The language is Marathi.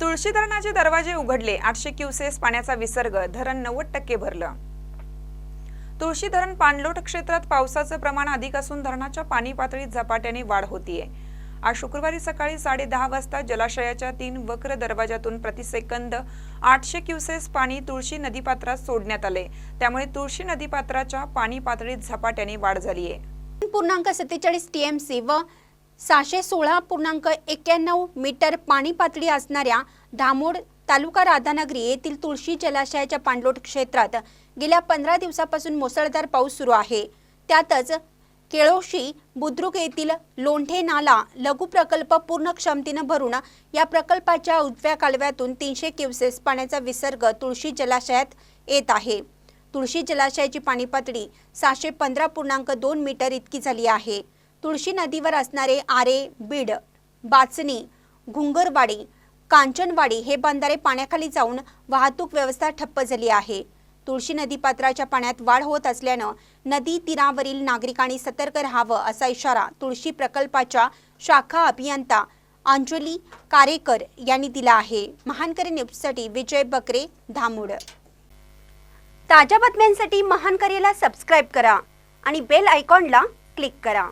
तुळशी धरणाचे दरवाजे उघडले. आठशे क्युसेस पाण्याचा विसर्ग. धरण नव्वद टक्के भरलं. तुळशी धरण पाणलोट क्षेत्रात पावसाचं प्रमाण अधिक असून धरणाच्या पाणी पातळीत झपाट्याने वाढ होतीये. आज शुक्रवारी सकाळी साडे दहा वाजता जलाशयाच्या तीन वक्र दरवाजातून प्रतिसेकंद आठशे क्युसेस पाणी तुळशी नदीपात्रात सोडण्यात आले. त्यामुळे तुळशी नदीपात्राच्या पाणी पातळीत झपाट्याने वाढ झाली आहे पूर्णांक सत्तेचाळीस टी एम सी व सहाशे सोळा पूर्णांक एक्क्याण्णव मीटर पाणी पातळी असणाऱ्या धामोड तालुका राधानगरी येथील तुळशी जलाशयाच्या पाणलोट क्षेत्रात गेल्या पंधरा दिवसापासून मुसळधार पाऊस सुरू आहे. त्यातच केळोशी बुद्रुक येथील लोंढे नाला लघु प्रकल्प पूर्ण क्षमतेनं भरून या प्रकल्पाच्या उजव्या कालव्यातून तीनशे क्युसेस पाण्याचा विसर्ग तुळशी जलाशयात येत आहे. तुळशी जलाशयाची पाणी पातळी सहाशे पंधरा पूर्णांक दोन मीटर इतकी झाली आहे. तुळशी नदीवर असणारे आरे बीड बाचणी घुंगरवाडी कांचनवाडी हे बंधारे पाण्याखाली जाऊन वाहतूक व्यवस्था ठप्प झाली आहे. तुळशी नदीपात्राच्या पाण्यात वाढ होत असल्यानं नदी तीरावरील नागरिकांनी सतर्क राहावं असा इशारा तुळशी प्रकल्पाच्या शाखा अभियंता अंजली कारेकर यांनी दिला आहे. महानकरी न्यूजसाठी विजय बकरे धामोड. ताज्या बातम्यांसाठी महानकरीला सबस्क्राईब करा आणि बेल आयकॉनला क्लिक करा.